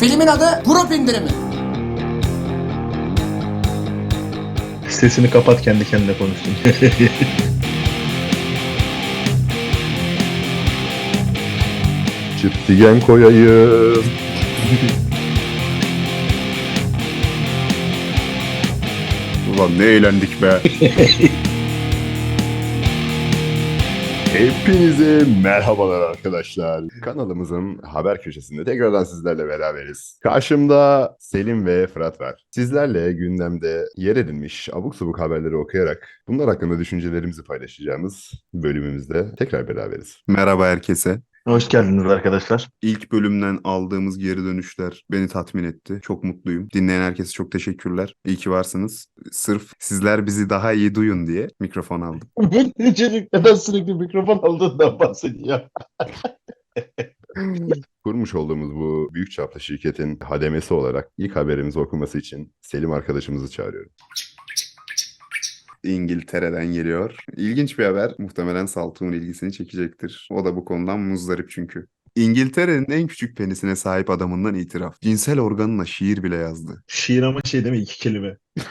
Filmin adı Grup İndirimi. Sesini kapat kendi kendine konuştun. Çiftliğen koyayım. Ulan ne eğlendik be. Hepinize merhabalar arkadaşlar. Kanalımızın haber köşesinde tekrardan sizlerle beraberiz. Karşımda Selim ve Fırat var. Sizlerle gündemde yer edinmiş abuk subuk haberleri okuyarak bunlar hakkında düşüncelerimizi paylaşacağımız bölümümüzde tekrar beraberiz. Merhaba herkese. Hoş geldiniz arkadaşlar. İlk bölümden aldığımız geri dönüşler beni tatmin etti. Çok mutluyum. Dinleyen herkese çok teşekkürler. İyi ki varsınız. Sırf sizler bizi daha iyi duyun diye mikrofon aldım. Çocuk neden sürekli mikrofon aldığından bahsediyor. Kurmuş olduğumuz bu büyük çaplı şirketin hademesi olarak ilk haberimizi okuması için Selim arkadaşımızı çağırıyorum. İngiltere'den geliyor. İlginç bir haber. Muhtemelen Saltuk'un ilgisini çekecektir. O da bu konudan muzdarip çünkü. İngiltere'nin en küçük penisine sahip adamından itiraf. Cinsel organına şiir bile yazdı. Şiir ama şey değil mi? İki kelime.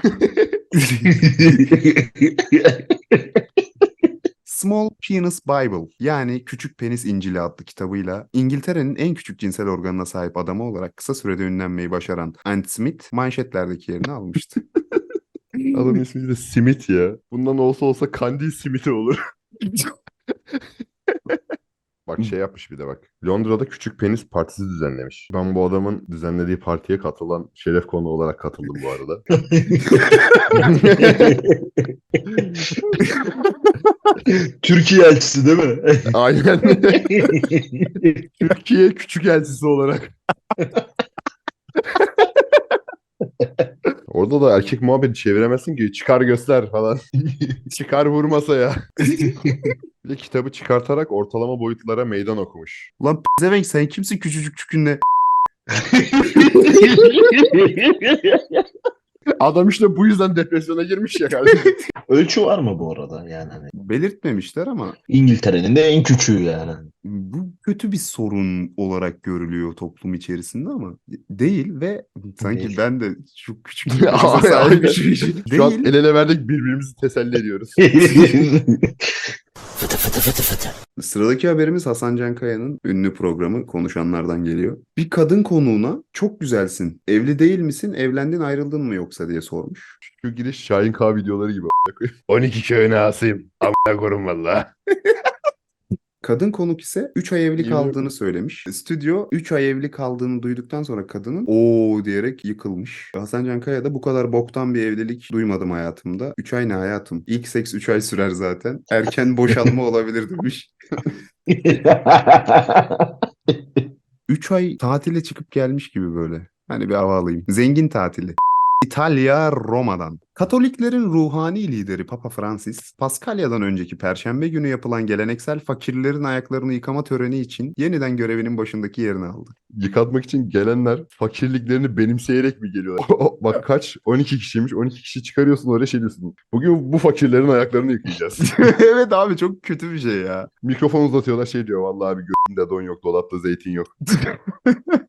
Small Penis Bible yani Küçük Penis İncili adlı kitabıyla İngiltere'nin en küçük cinsel organına sahip adamı olarak kısa sürede ünlenmeyi başaran Ant Smith manşetlerdeki yerini almıştı. Adam ismi de Simit ya. Bundan olsa olsa Kandil Simit'i olur. Bak şey yapmış bir de bak. Londra'da küçük penis partisi düzenlemiş. Ben bu adamın düzenlediği partiye katılan şeref konu olarak katıldım bu arada. Türkiye elçisi değil mi? Aynen. Türkiye küçük elçisi olarak. Orada da erkek muhabbeti çeviremezsin ki. Çıkar göster falan. Çıkar vur masaya. bir de kitabı çıkartarak ortalama boyutlara meydan okumuş. Lan pezevenk sen kimsin küçücük çükünle? Adam işte bu yüzden depresyona girmiş ya kardeşim. Ölçü var mı bu arada yani? Hani Belirtmemişler ama İngiltere'nin de en küçüğü yani. bu kötü bir sorun olarak görülüyor toplum içerisinde ama değil ve sanki Değil. ben de çok küçük bir Aynen. penis'e sahip bir şey Şu an değil. el ele verdik birbirimizi teselli ediyoruz. Sıradaki haberimiz Hasan Can Kaya'nın ünlü programı Konuşanlardan geliyor. Bir kadın konuğuna çok güzelsin, evli değil misin, evlendin ayrıldın mı yoksa diye sormuş. Şu giriş Şahin K videoları gibi. a**ına koyayım. 12 köyüne asayım. Amına korum valla. Kadın konuk ise 3 ay evli kaldığını söylemiş. Stüdyo 3 ay evli kaldığını duyduktan sonra kadının o diyerek yıkılmış. Hasan Can Kaya da bu kadar boktan bir evlilik duymadım hayatımda. 3 ay ne hayatım? İlk seks 3 ay sürer zaten. Erken boşanma olabilir demiş. 3 ay tatile çıkıp gelmiş gibi böyle. Hani bir hava alayım. Zengin tatili. İtalya Roma'dan. Katoliklerin ruhani lideri Papa Francis, Paskalya'dan önceki Perşembe günü yapılan geleneksel fakirlerin ayaklarını yıkama töreni için yeniden görevinin başındaki yerini aldı. Yıkatmak için gelenler fakirliklerini benimseyerek mi geliyorlar? Bak kaç? 12 kişiymiş. 12 kişi çıkarıyorsun oraya şey diyorsun. Bugün bu fakirlerin ayaklarını yıkayacağız. evet abi çok kötü bir şey ya. Mikrofon uzatıyorlar şey diyor. Vallahi abi gözümde don yok, dolapta zeytin yok.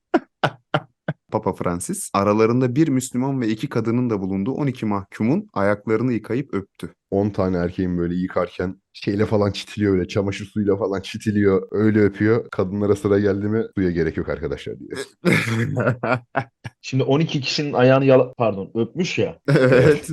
Papa Francis aralarında bir Müslüman ve iki kadının da bulunduğu 12 mahkumun ayaklarını yıkayıp öptü. 10 tane erkeğin böyle yıkarken şeyle falan çitiliyor öyle. Çamaşır suyuyla falan çitiliyor. Öyle öpüyor. Kadınlara sıra geldi mi suya gerek yok arkadaşlar diyor. Şimdi 12 kişinin ayağını yala pardon öpmüş ya. evet.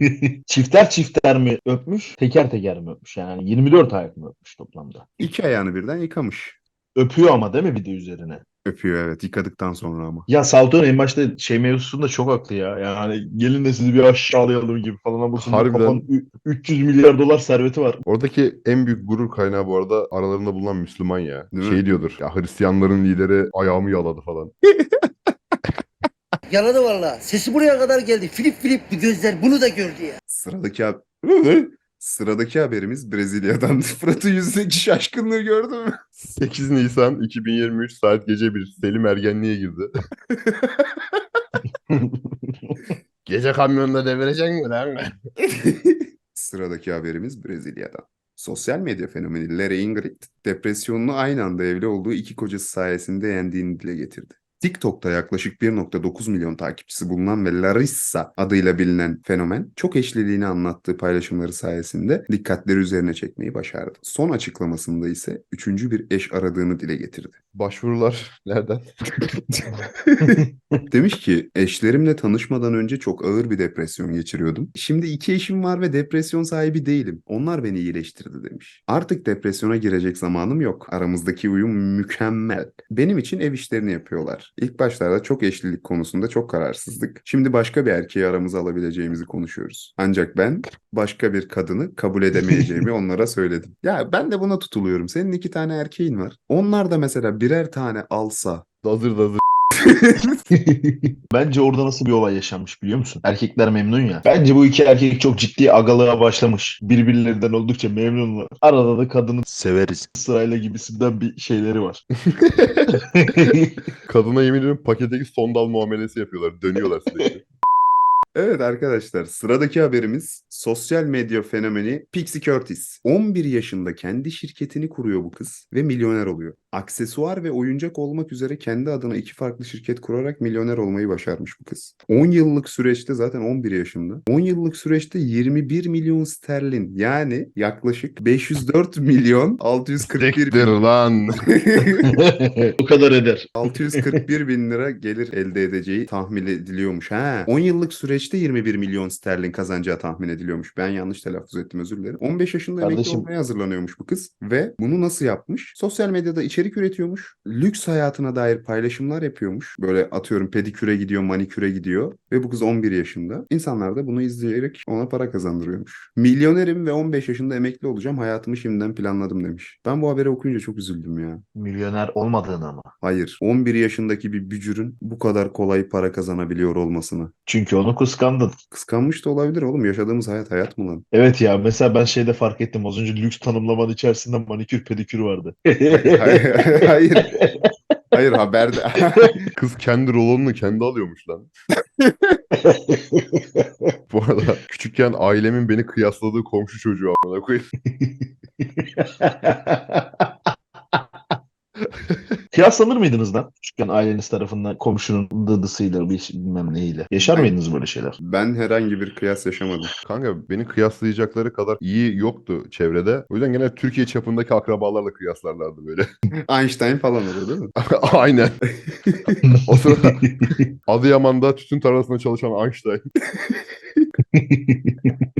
çifter çifter mi öpmüş, teker teker mi öpmüş? Yani 24 ayak mı öpmüş toplamda? İki ayağını birden yıkamış. Öpüyor ama değil mi bir de üzerine? Öpüyor evet yıkadıktan sonra ama. Ya Salton en başta şey mevzusunda çok haklı ya. Yani gelin de sizi bir aşağılayalım gibi falan ama Harbiden. kafanın ü- 300 milyar dolar serveti var. Oradaki en büyük gurur kaynağı bu arada aralarında bulunan Müslüman ya. Değil mi? şey diyordur. Ya Hristiyanların lideri ayağımı yaladı falan. Yaladı valla. Sesi buraya kadar geldi. Filip filip bu gözler bunu da gördü ya. Sıradaki hab- Sıradaki haberimiz Brezilya'dan. Fırat'ın yüzündeki şaşkınlığı gördün mü? 8 Nisan 2023 saat gece 1 Selim ergenliğe girdi. Gece kamyonda devirecek mi lan? Sıradaki haberimiz Brezilya'dan. Sosyal medya fenomeni Larry Ingrid, depresyonunu aynı anda evli olduğu iki kocası sayesinde yendiğini dile getirdi. TikTok'ta yaklaşık 1.9 milyon takipçisi bulunan ve Larissa adıyla bilinen fenomen çok eşliliğini anlattığı paylaşımları sayesinde dikkatleri üzerine çekmeyi başardı. Son açıklamasında ise üçüncü bir eş aradığını dile getirdi. Başvurular nereden? Demiş ki eşlerimle tanışmadan önce çok ağır bir depresyon geçiriyordum. Şimdi iki eşim var ve depresyon sahibi değilim. Onlar beni iyileştirdi demiş. Artık depresyona girecek zamanım yok. Aramızdaki uyum mükemmel. Benim için ev işlerini yapıyorlar. İlk başlarda çok eşlilik konusunda çok kararsızdık. Şimdi başka bir erkeği aramıza alabileceğimizi konuşuyoruz. Ancak ben başka bir kadını kabul edemeyeceğimi onlara söyledim. Ya ben de buna tutuluyorum. Senin iki tane erkeğin var. Onlar da mesela birer tane alsa Dazır dazır. Bence orada nasıl bir olay yaşanmış biliyor musun? Erkekler memnun ya. Bence bu iki erkek çok ciddi agalığa başlamış. Birbirlerinden oldukça memnunlar. Arada da kadının Severiz. sırayla gibisinden bir şeyleri var. Kadına yemin ediyorum paketteki son dal muamelesi yapıyorlar. Dönüyorlar sürekli. Evet arkadaşlar sıradaki haberimiz sosyal medya fenomeni Pixie Curtis. 11 yaşında kendi şirketini kuruyor bu kız ve milyoner oluyor. Aksesuar ve oyuncak olmak üzere kendi adına iki farklı şirket kurarak milyoner olmayı başarmış bu kız. 10 yıllık süreçte zaten 11 yaşında. 10 yıllık süreçte 21 milyon sterlin yani yaklaşık 504 milyon 641 Siktir bin lan. o kadar eder. 641 bin lira gelir elde edeceği tahmin ediliyormuş. Ha, 10 yıllık süreçte 21 milyon sterlin kazanacağı tahmin ediliyormuş. Ben yanlış telaffuz ettim özür dilerim. 15 yaşında emekli Kardeşim- olmaya hazırlanıyormuş bu kız. Ve bunu nasıl yapmış? Sosyal medyada içerik üretiyormuş. Lüks hayatına dair paylaşımlar yapıyormuş. Böyle atıyorum pediküre gidiyor, maniküre gidiyor. Ve bu kız 11 yaşında. İnsanlar da bunu izleyerek ona para kazandırıyormuş. Milyonerim ve 15 yaşında emekli olacağım. Hayatımı şimdiden planladım demiş. Ben bu haberi okuyunca çok üzüldüm ya. Milyoner olmadığını ama. Hayır. 11 yaşındaki bir bücürün bu kadar kolay para kazanabiliyor olmasını. Çünkü onu kıskandın. Kıskanmış da olabilir oğlum. Yaşadığımız hayat hayat mı lan? Evet ya mesela ben şeyde fark ettim. Az önce lüks tanımlamanın içerisinde manikür pedikür vardı. hayır. Hayır, hayır haberde. Kız kendi rolonunu kendi alıyormuş lan. Bu arada küçükken ailemin beni kıyasladığı komşu çocuğu amına koyayım. Kıyaslanır mıydınız lan? Küçükken aileniz tarafından komşunun dıdısıyla bir bilmem neyle. Yaşar mıydınız böyle şeyler? ben herhangi bir kıyas yaşamadım. Kanka beni kıyaslayacakları kadar iyi yoktu çevrede. O yüzden genel Türkiye çapındaki akrabalarla kıyaslarlardı böyle. Einstein falan olur değil mi? Aynen. o sırada Adıyaman'da tütün tarlasında çalışan Einstein.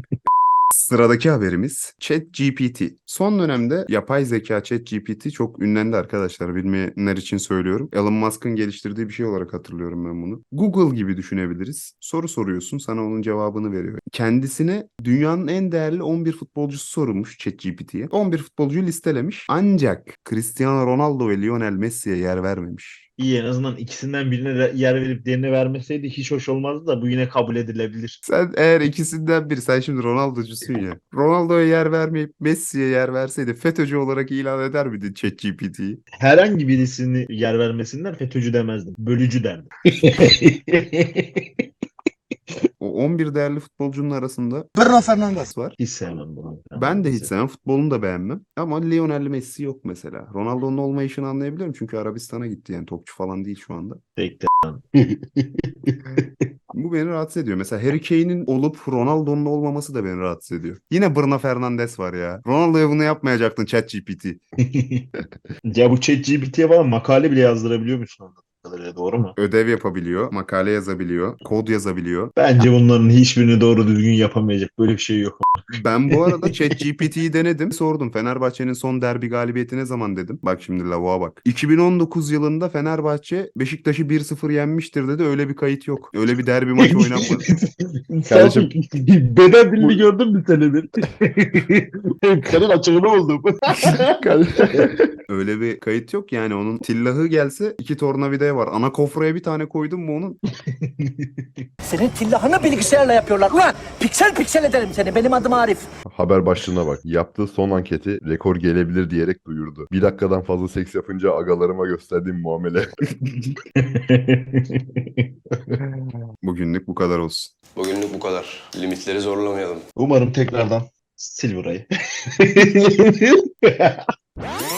Sıradaki haberimiz ChatGPT. Son dönemde yapay zeka ChatGPT çok ünlendi arkadaşlar. Bilmeyenler için söylüyorum. Elon Musk'ın geliştirdiği bir şey olarak hatırlıyorum ben bunu. Google gibi düşünebiliriz. Soru soruyorsun, sana onun cevabını veriyor. Kendisine dünyanın en değerli 11 futbolcusu sorulmuş ChatGPT'ye. 11 futbolcuyu listelemiş. Ancak Cristiano Ronaldo ve Lionel Messi'ye yer vermemiş. İyi en azından ikisinden birine de yer verip diğerine vermeseydi hiç hoş olmazdı da bu yine kabul edilebilir. Sen eğer ikisinden biri, sen şimdi Ronaldo'cusun ya. Ronaldo'ya yer vermeyip Messi'ye yer verseydi FETÖ'cü olarak ilan eder miydin ChatGPT'yi? Herhangi birisini yer vermesinden FETÖ'cü demezdim. Bölücü derdim. O 11 değerli futbolcunun arasında Bruno Fernandes. var. hiç sevmem bunu. Ben de hiç sevmem. Futbolunu da beğenmem. Ama Lionel Messi yok mesela. Ronaldo'nun olmayışını anlayabiliyorum. Çünkü Arabistan'a gitti yani. Topçu falan değil şu anda. Tek de. Bu beni rahatsız ediyor. Mesela Harry Kane'in olup Ronaldo'nun olmaması da beni rahatsız ediyor. Yine Bruno Fernandes var ya. Ronaldo'ya bunu yapmayacaktın ChatGPT. ya bu ChatGPT'ye bana makale bile yazdırabiliyor musun anladığım kadarıyla doğru mu? Ödev yapabiliyor, makale yazabiliyor, kod yazabiliyor. Bence bunların hiçbirini doğru düzgün yapamayacak. Böyle bir şey yok. Ben bu arada ChatGPT'yi denedim. Sordum Fenerbahçe'nin son derbi galibiyeti ne zaman dedim. Bak şimdi lavuğa bak. 2019 yılında Fenerbahçe Beşiktaş'ı 1-0 yenmiştir dedi. Öyle bir kayıt yok. Öyle bir derbi maçı oynanmadı. Kardeşim beden dilini gördün mü senin? Senin açığını buldum. Öyle bir kayıt yok yani onun tillahı gelse iki tornavida var. Ana kofraya bir tane koydum mu onun? Senin tillahını bilgisayarla yapıyorlar. Ulan piksel piksel ederim seni. Benim adım Arif. Haber başlığına bak. Yaptığı son anketi rekor gelebilir diyerek duyurdu. Bir dakikadan fazla seks yapınca agalarıma gösterdiğim muamele. Bugünlük bu kadar olsun. Bugünlük bu kadar. Limitleri zorlamayalım. Umarım tekrardan sil burayı.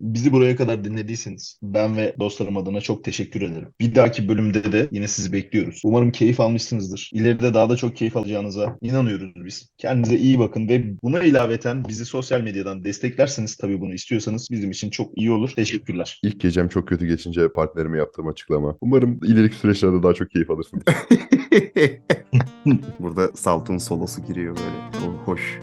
Bizi buraya kadar dinlediyseniz ben ve dostlarım adına çok teşekkür ederim. Bir dahaki bölümde de yine sizi bekliyoruz. Umarım keyif almışsınızdır. İleride daha da çok keyif alacağınıza inanıyoruz biz. Kendinize iyi bakın ve buna ilaveten bizi sosyal medyadan desteklerseniz tabii bunu istiyorsanız bizim için çok iyi olur. Teşekkürler. İlk gecem çok kötü geçince partnerime yaptığım açıklama. Umarım ileriki süreçlerde daha çok keyif alırsın. Burada Salt'ın solosu giriyor böyle. O hoş.